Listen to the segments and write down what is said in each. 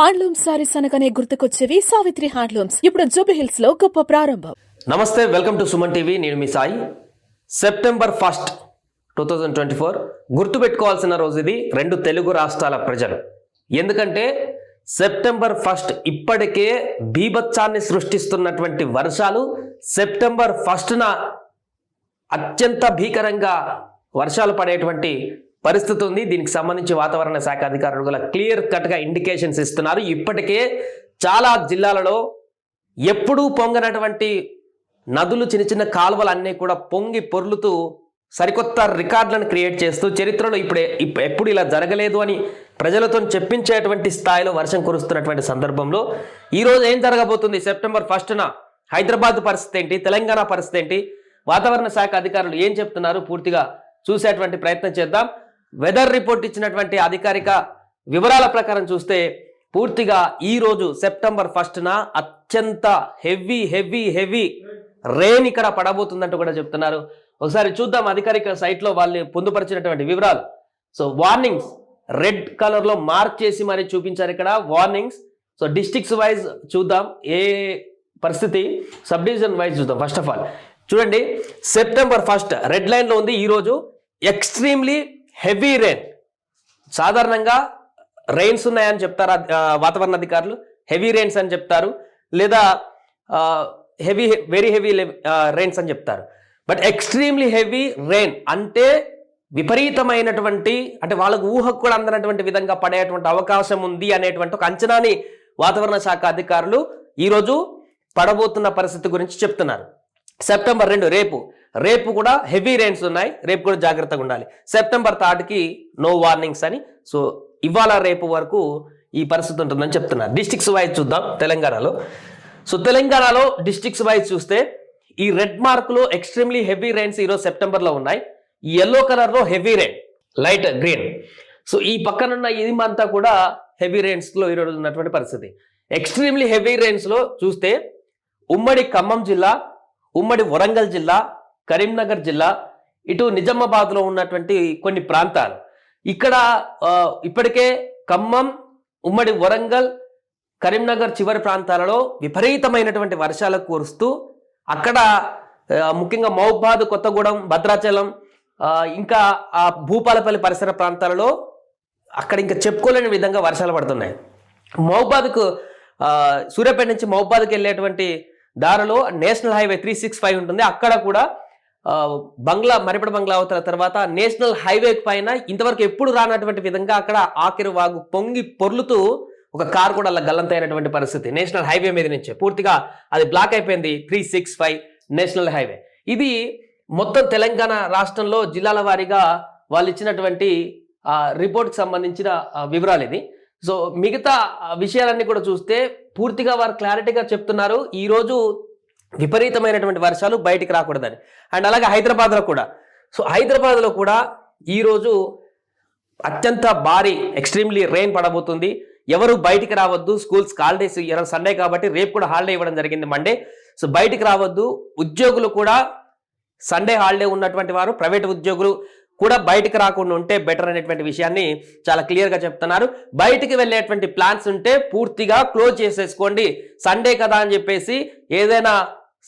Handloom saris అనగానే గుర్తుకొచ్చేవి Savitri handlooms ఇప్పుడు జూబి హిల్స్లో గొప్ప ప్రారంభం. Namaste welcome to Suman TV. నేను మీ Sai. September first two thousand twenty four గుర్తుపెట్టుకోవాల్సిన రోజు ఇది. రెండు తెలుగు రాష్ట్రాల ప్రజలు. ఎందుకంటే సెప్టెంబర్ ఫస్ట్ ఇప్పటికే బీభత్సాన్ని సృష్టిస్తున్నటువంటి వర్షాలు సెప్టెంబర్ ఫస్ట్న అత్యంత భీకరంగా వర్షాలు పడేటువంటి పరిస్థితి ఉంది. దీనికి సంబంధించి వాతావరణ శాఖ అధికారులు కూడా క్లియర్ కట్గా ఇండికేషన్స్ ఇస్తున్నారు. ఇప్పటికే చాలా జిల్లాలలో ఎప్పుడూ పొంగనటువంటి నదులు చిన్న చిన్న కాలువలు అన్నీ కూడా పొంగి పొర్లుతూ సరికొత్త రికార్డులను క్రియేట్ చేస్తూ చరిత్రలో ఇప్పుడే ఎప్పుడు ఇలా జరగలేదు అని ప్రజలతో చెప్పించేటువంటి స్థాయిలో వర్షం కురుస్తున్నటువంటి సందర్భంలో ఈరోజు ఏం జరగబోతుంది? సెప్టెంబర్ ఫస్ట్న హైదరాబాద్ పరిస్థితి ఏంటి? తెలంగాణ పరిస్థితి ఏంటి? వాతావరణ శాఖ అధికారులు ఏం చెప్తున్నారు? పూర్తిగా చూసేటువంటి ప్రయత్నం చేద్దాం. వెదర్ రిపోర్ట్ ఇచ్చినటువంటి అధికారిక వివరాల ప్రకారం చూస్తే పూర్తిగా ఈ రోజు సెప్టెంబర్ ఫస్ట్న అత్యంత హెవీ హెవీ హెవీ రెయిన్ ఇక్కడ పడబోతుందంటూ కూడా చెప్తున్నారు. ఒకసారి చూద్దాం అధికారిక సైట్లో వాళ్ళు పొందుపరిచినటువంటి వివరాలు. సో వార్నింగ్స్ రెడ్ కలర్లో మార్క్ చేసి మరి చూపించారు ఇక్కడ వార్నింగ్స్ సో డిస్టిక్స్ వైజ్ చూద్దాం ఏ పరిస్థితి? సబ్ డివిజన్ వైజ్ చూద్దాం ఫస్ట్ ఆఫ్ ఆల్ చూడండి సెప్టెంబర్ ఫస్ట్ రెడ్ లైన్లో ఉంది ఈరోజు ఎక్స్ట్రీమ్లీ హెవీ రెయిన్ సాధారణంగా రెయిన్స్ ఉన్నాయని చెప్తారు వాతావరణ అధికారులు? హెవీ రెయిన్స్ అని చెప్తారు. లేదా హెవీ వెరీ హెవీ రెయిన్స్ అని చెప్తారు. బట్ ఎక్స్ట్రీమ్లీ హెవీ రెయిన్ అంటే విపరీతమైనటువంటి అంటే వాళ్ళకు ఊహకు కూడా అందనటువంటి విధంగా పడేటువంటి అవకాశం ఉంది అనేటువంటి ఒక అంచనాని వాతావరణ శాఖ అధికారులు ఈరోజు పడబోతున్న పరిస్థితి గురించి చెప్తున్నారు. సెప్టెంబర్ రెండు రేపు. రేపు కూడా హెవీ రెయిన్స్ ఉన్నాయి. రేపు కూడా జాగ్రత్తగా ఉండాలి. సెప్టెంబర్ థర్డ్కి నో వార్నింగ్స్ అని. సో ఇవాళ రేపు వరకు ఈ పరిస్థితి ఉంటుందని చెప్తున్నారు. డిస్ట్రిక్ట్స్ వైజ్ చూద్దాం తెలంగాణలో. సో తెలంగాణలో డిస్ట్రిక్ట్స్ వైజ్ చూస్తే ఈ రెడ్ మార్క్లో ఎక్స్ట్రీమ్లీ హెవీ రెయిన్స్ ఈరోజు సెప్టెంబర్లో ఉన్నాయి. ఈ ఎల్లో కలర్లో heavy rain light green so ఈ పక్కనున్న ఇది అంతా కూడా హెవీ రెయిన్స్లో ఈరోజు ఉన్నటువంటి పరిస్థితి. ఎక్స్ట్రీమ్లీ హెవీ రెయిన్స్లో చూస్తే ఉమ్మడి ఖమ్మం జిల్లా ఉమ్మడి వరంగల్ జిల్లా కరీంనగర్ జిల్లా ఇటు నిజామాబాద్లో ఉన్నటువంటి కొన్ని ప్రాంతాలు. ఇక్కడ ఇప్పటికే ఖమ్మం ఉమ్మడి వరంగల్ కరీంనగర్ చివరి ప్రాంతాలలో విపరీతమైనటువంటి వర్షాలు కురుస్తూ అక్కడ ముఖ్యంగా మౌబాద్ కొత్తగూడెం భద్రాచలం ఇంకా ఆ భూపాలపల్లి పరిసర ప్రాంతాలలో అక్కడ ఇంకా చెప్పుకోలేని విధంగా వర్షాలు పడుతున్నాయి. మౌబాద్కు సూర్యాపేట నుంచి మౌబాద్కి వెళ్ళేటువంటి దారిలో national highway three six five ఉంటుంది. అక్కడ కూడా బంగ్లా మరిపడ బంగ్లా అవతల తర్వాత నేషనల్ హైవే పైన ఇంతవరకు ఎప్పుడు రానటువంటి విధంగా అక్కడ ఆఖరి వాగు పొంగి పొర్లుతూ ఒక కార్ కూడా అలా గల్లంతైనటువంటి పరిస్థితి. నేషనల్ హైవే మీద నుంచే. పూర్తిగా అది బ్లాక్ అయిపోయింది. Three six five national highway. ఇది మొత్తం తెలంగాణ రాష్ట్రంలో జిల్లాల వారీగా వాళ్ళు ఇచ్చినటువంటి రిపోర్ట్కి సంబంధించిన వివరాలు ఇది. సో మిగతా విషయాలన్నీ కూడా చూస్తే పూర్తిగా వారు క్లారిటీగా చెప్తున్నారు. ఈరోజు విపరీతమైనటువంటి వర్షాలు బయటికి రాకూడదని. అండ్ అలాగే హైదరాబాద్లో కూడా. సో హైదరాబాద్లో కూడా ఈరోజు అత్యంత భారీ ఎక్స్ట్రీమ్లీ రెయిన్ పడబోతుంది. ఎవరు బయటికి రావద్దు స్కూల్స్ హాలిడేస్ ఇవ్వడం సండే కాబట్టి రేపు కూడా హాలిడే ఇవ్వడం జరిగింది మండే సో బయటికి రావద్దు ఉద్యోగులు కూడా సండే హాలిడే ఉన్నటువంటి వారు ప్రైవేట్ ఉద్యోగులు కూడా బయటికి రాకుండా ఉంటే బెటర్ అనేటువంటి విషయాన్ని చాలా క్లియర్గా చెప్తున్నారు. బయటికి వెళ్ళేటువంటి ప్లాన్స్ ఉంటే పూర్తిగా క్లోజ్ చేసేసుకోండి. సండే కదా అని చెప్పేసి ఏదైనా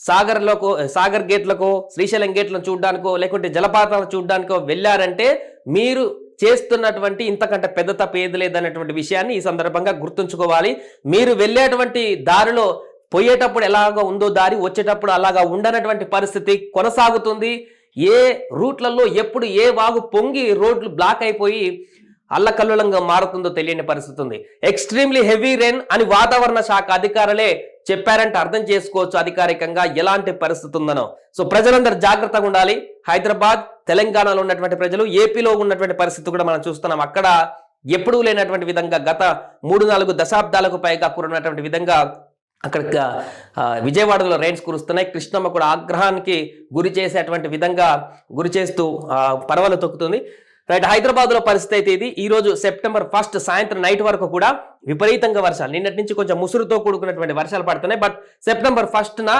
సాగర్లోకో సాగర్ గేట్లకు శ్రీశైలం గేట్లను చూడడానికో లేకుంటే జలపాతాలను చూడడానికో వెళ్ళారంటే మీరు చేస్తున్నటువంటి ఇంతకంటే పెద్ద తప్పు ఏది లేదనేటువంటి విషయాన్ని ఈ సందర్భంగా గుర్తుంచుకోవాలి. మీరు వెళ్ళేటువంటి దారిలో పోయేటప్పుడు ఎలాగో ఉందో దారి వచ్చేటప్పుడు అలాగా ఉండనటువంటి పరిస్థితి కొనసాగుతుంది. ఏ రూట్లలో ఎప్పుడు ఏ వాగు పొంగి రోడ్లు బ్లాక్ అయిపోయి అల్లకల్లులంగా మారుతుందో తెలియని పరిస్థితి ఉంది. ఎక్స్ట్రీమ్లీ హెవీ రెయిన్ అని వాతావరణ శాఖ అధికారులే చెప్పారంటే అర్థం చేసుకోవచ్చు అధికారికంగా ఎలాంటి పరిస్థితి ఉందనో. సో ప్రజలందరూ జాగ్రత్తగా ఉండాలి. హైదరాబాద్ తెలంగాణలో ఉన్నటువంటి ప్రజలు ఏపీలో ఉన్నటువంటి పరిస్థితి కూడా మనం చూస్తున్నాం. అక్కడ ఎప్పుడూ లేనటువంటి విధంగా గత మూడు నాలుగు దశాబ్దాలకు పైగా కురినటువంటి విధంగా అక్కడ విజయవాడలో రైన్స్ కురుస్తున్నాయి. కృష్ణమ్మ కూడా ఆగ్రహానికి గురి చేసేటువంటి విధంగా గురి చేస్తూ పర్వాలు పరవలు తొక్కుతుంది. రైట్ హైదరాబాద్లో పరిస్థితి అయితే ఇది. ఈ రోజు సెప్టెంబర్ ఫస్ట్ సాయంత్రం నైట్ వరకు కూడా విపరీతంగా వర్షాలు. నిన్నటి నుంచి కొంచెం ముసురుతో కూడుకున్నటువంటి వర్షాలు పడుతున్నాయి. బట్ సెప్టెంబర్ ఫస్ట్న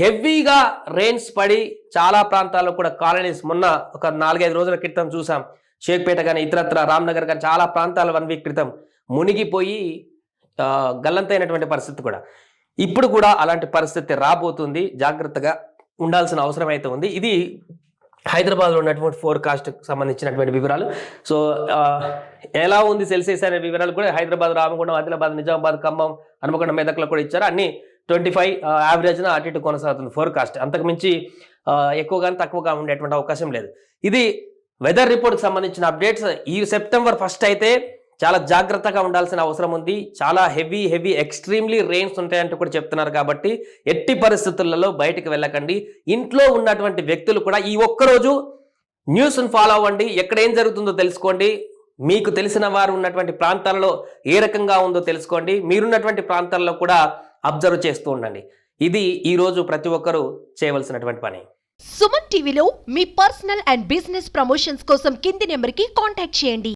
హెవీగా రెయిన్స్ పడి చాలా ప్రాంతాల్లో కూడా కాలనీస్ మొన్న ఒక నాలుగైదు రోజుల క్రితం చూసాం. షేక్పేట కానీ ఇతరత్ర రామ్నగర్ కానీ చాలా ప్రాంతాలు వన్ వీక్ క్రితం మునిగిపోయి గల్లంతైనటువంటి పరిస్థితి కూడా. ఇప్పుడు కూడా అలాంటి పరిస్థితి రాబోతుంది. జాగ్రత్తగా ఉండాల్సిన అవసరం అయితే ఉంది. ఇది హైదరాబాద్లో ఉన్నటువంటి ఫోర్కాస్ట్కి సంబంధించినటువంటి వివరాలు. సో ఎలా ఉంది సెల్సియస్ అనే వివరాలు కూడా హైదరాబాద్ రామగుండం ఆదిలాబాద్ నిజామాబాద్ ఖమ్మం హనుమకొండ మెదక్లో కూడా ఇచ్చారు. అన్ని ట్వంటీ ఫైవ్ యావరేజ్న అటు ఇటు కొనసాగుతుంది ఫోర్కాస్ట్ అంతకుమించి ఆ, తక్కువగా ఉండేటువంటి అవకాశం లేదు. ఇది వెదర్ రిపోర్ట్కి సంబంధించిన అప్డేట్స్ ఈ సెప్టెంబర్ ఫస్ట్ అయితే చాలా జాగ్రత్తగా ఉండాల్సిన అవసరం ఉంది. చాలా హెవీ హెవీ ఎక్స్ట్రీమ్లీ రెయిన్స్ ఉంటాయంటూ కూడా చెప్తున్నారు కాబట్టి ఎట్టి పరిస్థితులలో బయటకు వెళ్ళకండి. ఇంట్లో ఉన్నటువంటి వ్యక్తులు కూడా ఈ ఒక్కరోజు న్యూస్ను ఫాలో అవ్వండి. ఎక్కడ ఏం జరుగుతుందో తెలుసుకోండి. మీకు తెలిసిన వారు ఉన్నటువంటి ప్రాంతాలలో ఏ రకంగా ఉందో తెలుసుకోండి. మీరున్నటువంటి ప్రాంతాల్లో కూడా అబ్జర్వ్ చేస్తూ ఉండండి. ఇది ఈరోజు ప్రతి ఒక్కరూ చేయవలసినటువంటి పని. సుమన్ టీవీలో మీ పర్సనల్ అండ్ బిజినెస్ ప్రమోషన్స్ కోసం కింది నెంబర్కి కాంటాక్ట్ చేయండి.